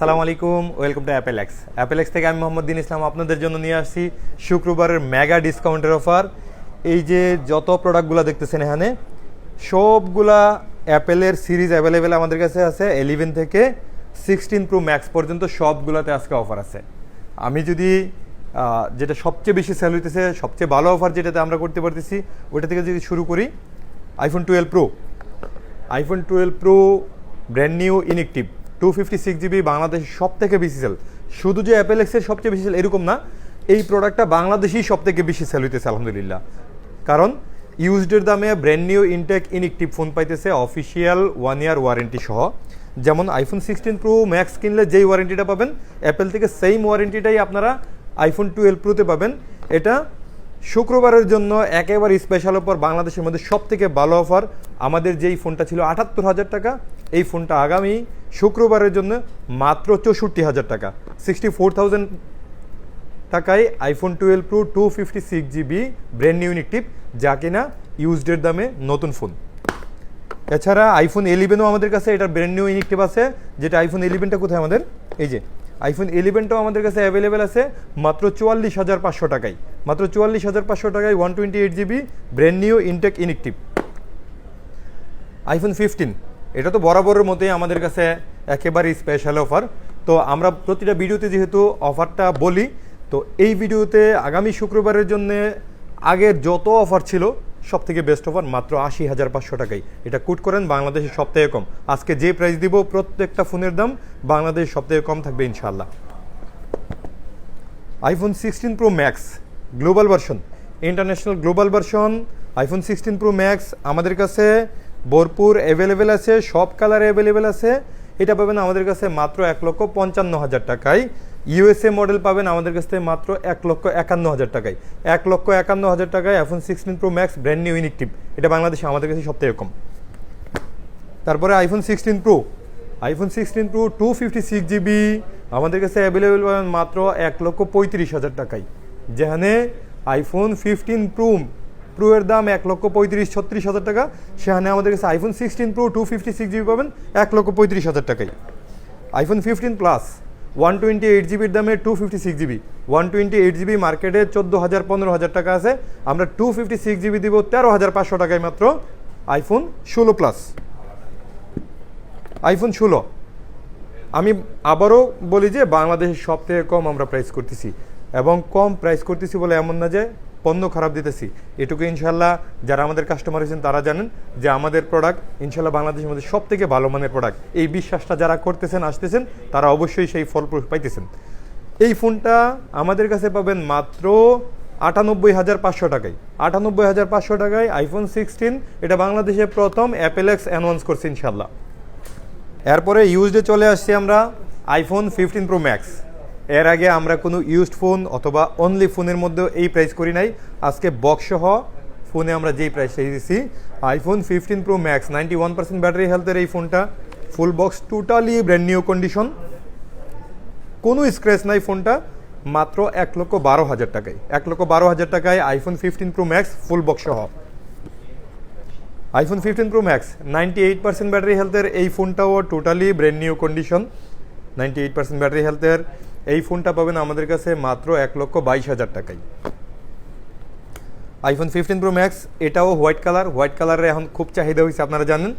আসসালামু আলাইকুম, welcome to Apple x. থেকে আমি মোহাম্মদ দিন ইসলাম আপনাদের জন্য নিয়ে আসছি শুক্রবারের মেগা ডিসকাউন্টের অফার। এই যে যত প্রোডাক্টগুলো দেখতেছেন এখানে, সবগুলা অ্যাপেলের সিরিজ অ্যাভেলেবেল আমাদের কাছে আছে এলিভেন থেকে সিক্সটিন প্রো ম্যাক্স পর্যন্ত সবগুলোতে আজকে অফার আছে। আমি যদি যেটা সবচেয়ে বেশি সেল হইতেছে, সবচেয়ে ভালো অফার যেটাতে আমরা করতে পারতেছি, ওইটা থেকে যদি শুরু করি iPhone twelve pro iPhone twelve pro brand new inactive two fifty six GB বাংলাদেশের সব থেকে বেশি সেল শুধু যে অ্যাপেল এক্সের সবচেয়ে বেশি সেল এরকম না। এই প্রোডাক্টটা বাংলাদেশেই সব থেকে বেশি সেল হইতেছে, আলহামদুলিল্লাহ। কারণ ইউজডের দামে brand new intact inactive phone পাইতেছে অফিসিয়াল ওয়ান ইয়ার ওয়ারেন্টি সহ। যেমন আইফোন সিক্সটিন প্রো ম্যাক্স কিনলে যেই ওয়ারেন্টিটা পাবেন অ্যাপেল থেকে সেম ওয়ারেন্টিটাই আপনারা আইফোন টুয়েলভ প্রোতে পাবেন। এটা শুক্রবারের জন্য একেবারে স্পেশাল অফার বাংলাদেশের মধ্যে সব থেকে ভালো অফার আমাদের যেই ফোনটা ছিল আটাত্তর হাজার টাকা এই ফোনটা আগামী শুক্রবারের জন্য মাত্র চৌষট্টি হাজার টাকা। সিক্সটি ফোর থাউজেন্ড টাকায় iPhone twelve pro two fifty six GB brand new inactive যা কিনা ইউজডের দামে নতুন ফোন এছাড়া আইফোন এলিভেনও আমাদের কাছে এটার ব্র্যান্ড নিউ ইনিকটিভ আছে, যেটা আইফোন এলিভেনটা কোথায় আমাদের? এই যে আইফোন এলিভেনটাও আমাদের কাছে অ্যাভেলেবেল আছে মাত্র চুয়াল্লিশ হাজার পাঁচশো টাকায়। মাত্র চুয়াল্লিশ হাজার পাঁচশো টাকায় one twenty eight GB brand new intact inactive iPhone fifteen এটা তো বরাবরের মতোই আমাদের কাছে একেবারেই স্পেশাল অফার তো আমরা প্রতিটা ভিডিওতে যেহেতু অফারটা বলি, তো এই ভিডিওতে আগামী শুক্রবারের জন্য আগের যত অফার ছিল সব থেকে বেস্ট অফার মাত্র আশি হাজার পাঁচশো টাকাই। এটা কুট করেন, বাংলাদেশের সব থেকে কম। আজকে যে প্রাইস দিব, প্রত্যেকটা ফোনের দাম বাংলাদেশ সব থেকে কম থাকবে ইনশাল্লাহ iPhone sixteen pro max global version international global version iPhone sixteen pro max আমাদের কাছে ভরপুর অ্যাভেলেবেল আছে, সব কালার অ্যাভেলেবেল আছে। এটা পাবেন আমাদের কাছে মাত্র এক লক্ষ পঞ্চান্ন হাজার টাকায়। ইউএসএ মডেল পাবেন আমাদের কাছ থেকে মাত্র এক লক্ষ একান্ন হাজার টাকায়। এক লক্ষ একান্ন হাজার টাকায় iPhone sixteen pro max brand new inactive এটা বাংলাদেশে আমাদের কাছে সব থেকে কম তারপরে iPhone sixteen pro iPhone sixteen pro two fifty six GB আমাদের কাছে অ্যাভেলেবেল পাবেন মাত্র এক লক্ষ পঁয়ত্রিশ হাজার টাকায়। যেখানে আইফোন ফিফটিন প্রো প্রো এর দাম এক লক্ষ পঁয়ত্রিশ, ছত্রিশ হাজার টাকা। সেখানে আমাদের কাছে iPhone sixteen pro two fifty six GB পাবেন, এক লক্ষ পঁয়ত্রিশ হাজার টাকায়। IPhone fifteen plus one twenty eight জিবির দামে two fifty six GB one twenty eight GB মার্কেটে চোদ্দ হাজার, পনেরো হাজার টাকা আছে। আমরা টু ফিফটি সিক্স জিবি দিব তেরো হাজার পাঁচশো টাকায় মাত্র আইফোন ষোলো প্লাস আইফোন ষোলো। আমি আবারও বলি যে বাংলাদেশের সব থেকে কম আমরা প্রাইস করতেছি। এবং কম প্রাইস করতেছি বলে এমন না যে পণ্য খারাপ দিতেছি। এটুকু ইনশাল্লাহ যারা আমাদের কাস্টমার হয়েছেন তারা জানেন যে আমাদের প্রোডাক্ট ইনশাল্লাহ বাংলাদেশের মধ্যে সব থেকে ভালো মানের প্রোডাক্ট এই বিশ্বাসটা যারা করতেছেন, আসতেছেন, তারা অবশ্যই সেই ফল পাইতেছেন। এই ফোনটা আমাদের কাছে পাবেন মাত্র আটানব্বই হাজার পাঁচশো টাকায়। আটানব্বই হাজার পাঁচশো টাকায় আইফোন সিক্সটিন এটা বাংলাদেশে প্রথম অ্যাপেলেক্স অ্যানাউন্স করছে ইনশাল্লাহ এরপরে ইউজডে চলে আসছি আমরা আইফোন ফিফটিন প্রো ম্যাক্স এর আগে আমরা কোনো ইউজড ফোন অথবা অনলি ফোনের মধ্যে এই প্রাইস করি নাই। আজকে বক্স সহ ফোনে আমরা যেই প্রাইস দিয়েছি iPhone fifteen pro max ninety one percent battery হেলথের এই ফোনটা full box totally brand new condition কোনো স্ক্র্যাচ নাই ফোনটা মাত্র এক লক্ষ বারো হাজার টাকায়। এক লক্ষ বারো হাজার টাকায় iPhone fifteen pro max full box সহ। IPhone fifteen pro max ninety eight percent battery হেলথের এই ফোনটাও totally brand new condition ninety eight percent battery হেলথের এই ফোনটা পাবেন আমাদের কাছে মাত্র এক লক্ষ বাইশ হাজার টাকায়। আইফোন ফিফটিন প্রো ম্যাক্স এটাও হোয়াইট কালার হোয়াইট কালারের এখন খুব চাহিদা হয়েছে, আপনারা জানেন?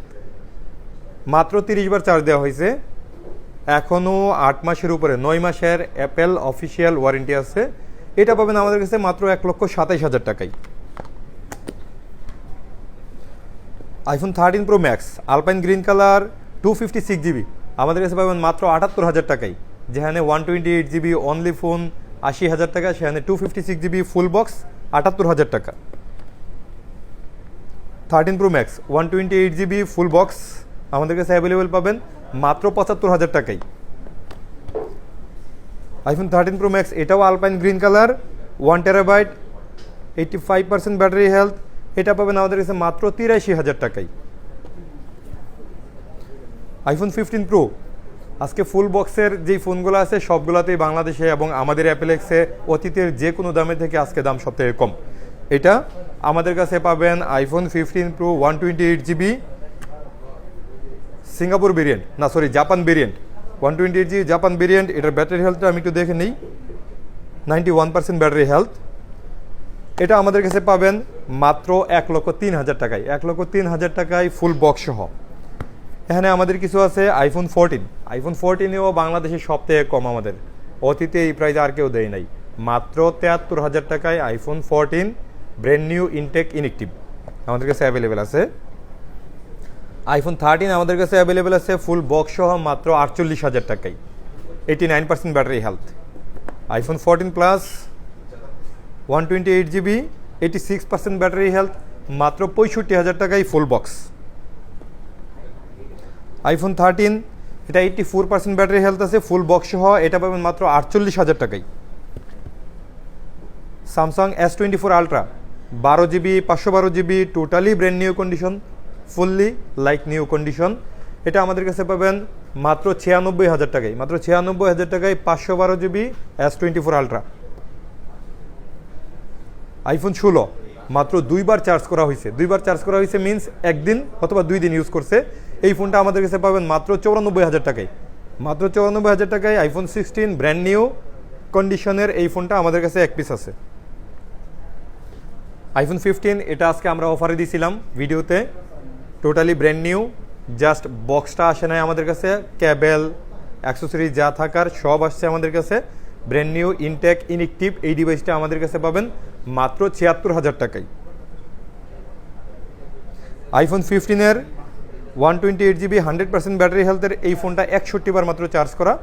মাত্র তিরিশ বার চার্জ দেওয়া হয়েছে। এখনও আট মাসের উপরে, নয় মাসের অ্যাপেল অফিসিয়াল ওয়ারেন্টি আছে। এটা পাবেন আমাদের কাছে মাত্র এক লক্ষ সাতাইশ হাজার টাকায়। IPhone thirteen pro max alpine green colour two fifty six GB আমাদের কাছে পাবেন মাত্র আটাত্তর হাজার টাকায়। যেখানে one twenty eight GB only phone আশি হাজার টাকা, সেখানে two fifty six GB full box আটাত্তর হাজার টাকা। Thirteen pro max one twenty eight GB full box আমাদের কাছে অ্যাভেলেবেল পাবেন মাত্র পঁচাত্তর হাজার টাকাই আইফোন থার্টিন প্রো ম্যাক্স এটাও alpine green colour one terabyte eighty five percent battery health এটা পাবেন আমাদের কাছে মাত্র তিরাশি হাজার টাকায়। আইফোন ফিফটিন প্রো আজকে ফুল বক্সের যেই ফোনগুলো আছে, সবগুলোতেই বাংলাদেশে এবং আমাদের অ্যাপেলেক্সে অতীতের যে কোনো দামের থেকে আজকে দাম সব থেকে কম। এটা আমাদের কাছে পাবেন iPhone fifteen pro one twenty eight GB Singapore variant না sorry Japan variant one twenty eight G Japan variant এটার ব্যাটারি হেলথটা আমি একটু দেখে নিই। Ninety one percent battery health এটা আমাদের কাছে পাবেন মাত্র এক লক্ষ তিন হাজার টাকায়। এক লক্ষ তিন হাজার টাকায় ফুল বক্স সহ। এখানে আমাদের কিছু আছে আইফোন ফোরটিন আইফোন ফোরটিনেও বাংলাদেশে সব থেকে কম আমাদের। অতীতে এই প্রাইজে আর কেউ দেয় নাই। মাত্র তেয়াত্তর হাজার টাকায় iPhone fourteen brand new intact inactive আমাদের কাছে অ্যাভেলেবেল আছে। আইফোন থার্টিন আমাদের কাছে অ্যাভেলেবেল আছে ফুল বক্স সহ মাত্র আটচল্লিশ হাজার টাকায়। Eighty nine percent battery health iPhone fourteen plus one twenty eight GB eighty six percent battery health মাত্র পঁয়ষট্টি হাজার টাকায় ফুল বক্স আইফোন থার্টিন এটা eighty four percent battery health আছে ফুল বক্স সহ, এটা পাবেন মাত্র আটচল্লিশ হাজার টাকায়। Samsung S twenty four ultra বারো জিবি, পাঁচশো বারো GB totally brand new condition fully like new condition এটা আমাদের কাছে পাবেন মাত্র ছিয়ানব্বই হাজার টাকায়, মাত্র ছিয়ানব্বই হাজার টাকায় পাঁচশো বারো GB S twenty four ultra iPhone ষোলো, মাত্র দুইবার চার্জ করা হয়েছে দুইবার চার্জ করা হয়েছে মিন্স একদিন অথবা দুই দিন ইউজ করছে। এই ফোনটা আমাদের কাছে পাবেন মাত্র চৌরানব্বই হাজার টাকায়। মাত্র চৌরানব্বই হাজার টাকায় আইফোন সিক্সটিন ব্র্যান্ড নিউ কন্ডিশনের এই ফোনটা আমাদের কাছে এক পিস আছে। আইফোন ফিফটিন এটা আজকে আমরা অফারে দিয়েছিলাম ভিডিওতে। টোটালি ব্র্যান্ড নিউ জাস্ট বক্সটা আসে নাই আমাদের কাছে ক্যাবেল অ্যাক্সেসরি যা থাকার সব আসছে আমাদের কাছে। ব্র্যান্ড নিউ ইনটেক ইনএক্টিভ এই ডিভাইসটা আমাদের কাছে পাবেন মাত্র ছিয়াত্তর হাজার টাকায়। IPhone ফিফটিনের one twenty eight GB hundred percent battery হেলথের এই ফোনটা একষট্টি বার মাত্র চার্জ করা।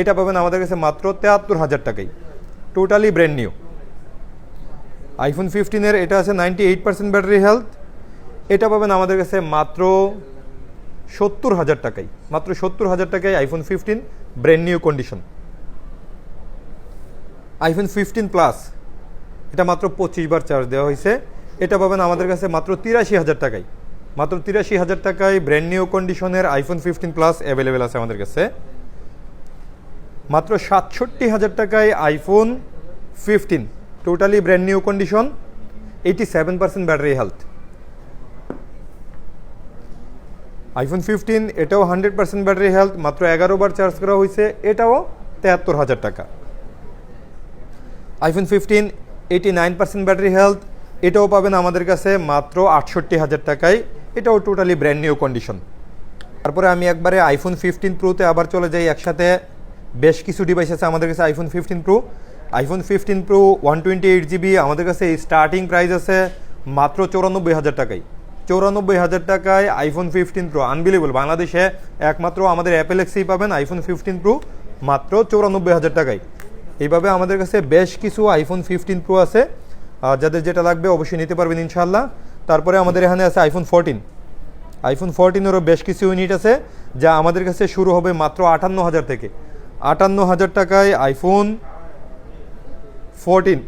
এটা পাবেন আমাদের কাছে মাত্র তেহাত্তর হাজার টাকায়। টোটালি ব্র্যান্ড নিউ আইফোন ফিফটিনের এটা আছে ninety eight percent battery health এটা পাবেন আমাদের কাছে মাত্র সত্তর হাজার টাকাই মাত্র সত্তর হাজার টাকায় iPhone fifteen brand new condition iPhone fifteen plus এটা মাত্র পঁচিশ বার চার্জ দেওয়া হয়েছে। এটা পাবেন আমাদের কাছে মাত্র তিরাশি হাজার টাকায়। মাত্র তিরাশি হাজার টাকায় ব্র্যান্ড নিউ কন্ডিশনের আইফোন ফিফটিন প্লাস অ্যাভেলেবেল আছে আমাদের কাছে। মাত্র সাতষট্টি হাজার টাকায় iPhone fifteen totally brand new condition eighty seven percent battery health iPhone fifteen এটাও হান্ড্রেড পার্সেন্ট ব্যাটারি হেলথ মাত্র এগারো বার চার্জ করা হয়েছে, এটাও তেহাত্তর হাজার টাকা। IPhone fifteen eighty nine percent battery health এটাও পাবেন আমাদের কাছে মাত্র আটষট্টি হাজার টাকায়। এটাও টোটালি ব্র্যান্ড নিউ কন্ডিশন তারপরে আমি একবারে আইফোন ফিফটিন প্রোতে আবার চলে যাই একসাথে। বেশ কিছু ডিভাইস আছে আমাদের কাছে iPhone fifteen pro iPhone fifteen pro one twenty eight GB আমাদের কাছে স্টার্টিং প্রাইস আছে মাত্র চৌরানব্বই হাজার টাকায়। চৌরানব্বই হাজার টাকায় আইফোন ফিফটিন প্রো আনবিলেবল বাংলাদেশে একমাত্র আমাদের অ্যাপেল এক্সেই পাবেন আইফোন ফিফটিন প্রো মাত্র চৌরানব্বই হাজার টাকায়। এইভাবে আমাদের কাছে বেশ কিছু আইফোন ফিফটিন প্রো আছে। যাদের যেটা লাগবে অবশ্যই নিতে পারবেন ইনশাল্লাহ তারপরে আমাদের এখানে আছে আইফোন ফোরটিন আইফোন ফোরটিনেরও বেশ কিছু ইউনিট আছে, যা আমাদের কাছে শুরু হবে মাত্র আটান্ন হাজার থেকে। আটান্ন হাজার টাকায় iPhone fourteen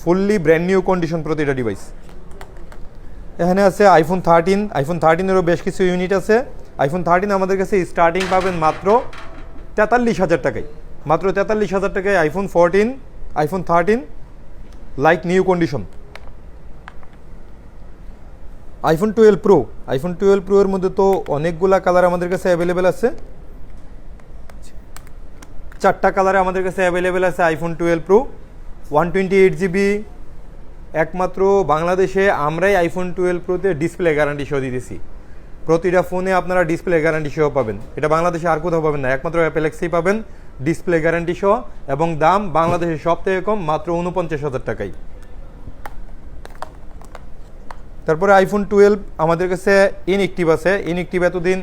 fully brand new condition প্রতিটা ডিভাইস এখানে আছে আইফোন থার্টিন আইফোন থার্টিনেরও বেশ কিছু ইউনিট আছে। আইফোন থার্টিন আমাদের কাছে স্টার্টিং পাবেন মাত্র তেতাল্লিশ হাজার টাকায়। মাত্র তেতাল্লিশ হাজার টাকায় iPhone fourteen iPhone thirteen like new condition iPhone twelve pro iPhone twelve pro এর মধ্যে তো অনেকগুলা কালার আমাদের কাছে অ্যাভেলেবেল আছে। চারটা কালারে আমাদের কাছে অ্যাভেলেবেল আছে iPhone twelve pro one twenty eight GB একমাত্র বাংলাদেশে আমরাই আইফোন টুয়েলভ প্রোতে ডিসপ্লে গ্যারান্টি সহ দিতেছি। প্রতিটা ফোনে আপনারা ডিসপ্লে গ্যারান্টি সহ পাবেন। এটা বাংলাদেশে আর কোথাও পাবেন না। একমাত্র অ্যাপেলেক্সেই পাবেন ডিসপ্লে গ্যারান্টি সহ এবং দাম বাংলাদেশে সব থেকে কম মাত্র উনপঞ্চাশ হাজার টাকায়। তারপরে আইফোন টুয়েলভ আমাদের কাছে ইনএক্টিভ আছে। ইনএক্টিভ এতদিন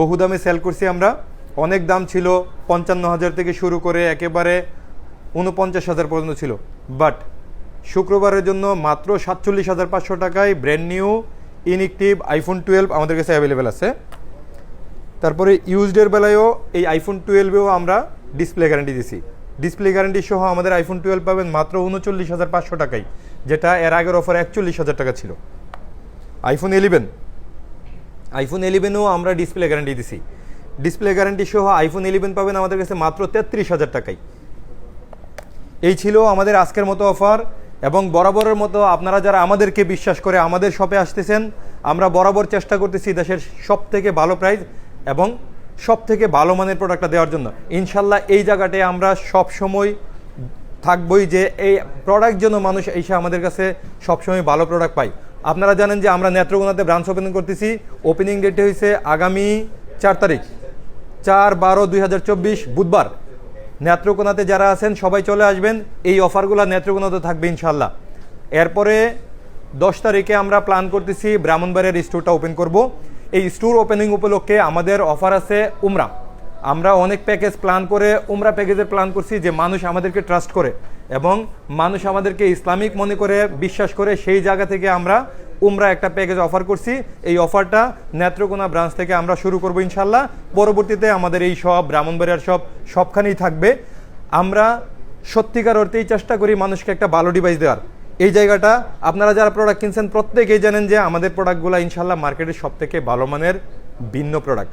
বহু দামে সেল করছি আমরা। অনেক দাম ছিল পঞ্চান্ন হাজার থেকে শুরু করে একেবারে উনপঞ্চাশ হাজার পর্যন্ত ছিল। বাট শুক্রবারের জন্য মাত্র সাতচল্লিশ হাজার পাঁচশো টাকায় brand new inactive iPhone twelve আমাদের কাছে অ্যাভেলেবেল আছে। তারপরে ইউজডের বেলায়ও এই আইফোন টুয়েলভেও আমরা ডিসপ্লে গ্যারান্টি দিছি। ডিসপ্লে গ্যারান্টি সহ আমাদের আইফোন টুয়েলভ পাবেন মাত্র উনচল্লিশ হাজার পাঁচশো টাকায়। যেটা এর আগের অফার একচল্লিশ হাজার টাকা ছিল। আইফোন ইলেভেন আইফোন ইলেভেনও আমরা ডিসপ্লে গ্যারান্টি দিছি। ডিসপ্লে গ্যারান্টি সহ আইফোন ইলেভেন পাবেন আমাদের কাছে মাত্র তেত্রিশ হাজার টাকায় এই ছিল আমাদের আজকের মতো অফার এবং বরাবরের মতো আপনারা যারা আমাদেরকে বিশ্বাস করে আমাদের শপে আসতেছেন, আমরা বরাবর চেষ্টা করতেছি দেশের সব থেকে ভালো প্রাইস এবং সব থেকে ভালো মানের প্রোডাক্টটা দেওয়ার জন্য। ইনশাল্লাহ এই জায়গাটায় আমরা সব সময় থাকবই যে এই প্রোডাক্ট জন্য মানুষ এসে আমাদের কাছে সবসময় ভালো প্রোডাক্ট পায়। আপনারা জানেন যে আমরা নেত্রকোনাতে ব্রাঞ্চ ওপেনিং করতেছি। ওপেনিং ডেটে হয়েছে আগামী চার তারিখ। চার বারো দুই বুধবার। নেত্রকোনাতে যারা আছেন, সবাই চলে আসবেন। এই অফারগুলো নেত্রকোনাতে থাকবে ইনশাল্লাহ এরপরে দশ তারিখে আমরা প্ল্যান করতেছি ব্রাহ্মণবাড়িয়ার স্টোরটা ওপেন করব। এই স্টোর ওপেনিং উপলক্ষে আমাদের অফার আছে উমরা। আমরা অনেক প্যাকেজ প্ল্যান করে, উমরা প্যাকেজের প্ল্যান করছি যে মানুষ আমাদেরকে ট্রাস্ট করে এবং মানুষ আমাদেরকে ইসলামিক মনে করে, বিশ্বাস করে সেই জায়গা থেকে আমরা উমরা একটা প্যাকেজ অফার করছি। এই অফারটা নেত্রকোনা ব্রাঞ্চ থেকে আমরা শুরু করব ইনশাল্লাহ পরবর্তীতে আমাদের এই সব, ব্রাহ্মণবাড়িয়ার সব, সবখানেই থাকবে। আমরা সত্যিকার অর্থেই চেষ্টা করি মানুষকে একটা ভালো ডিভাইস দেওয়ার। এই জায়গাটা আপনারা যারা প্রোডাক্ট কিনছেন, প্রত্যেকেই জানেন যে আমাদের প্রোডাক্টগুলো ইনশাল্লাহ মার্কেটের সব থেকে ভালো মানের ভিন্ন প্রোডাক্ট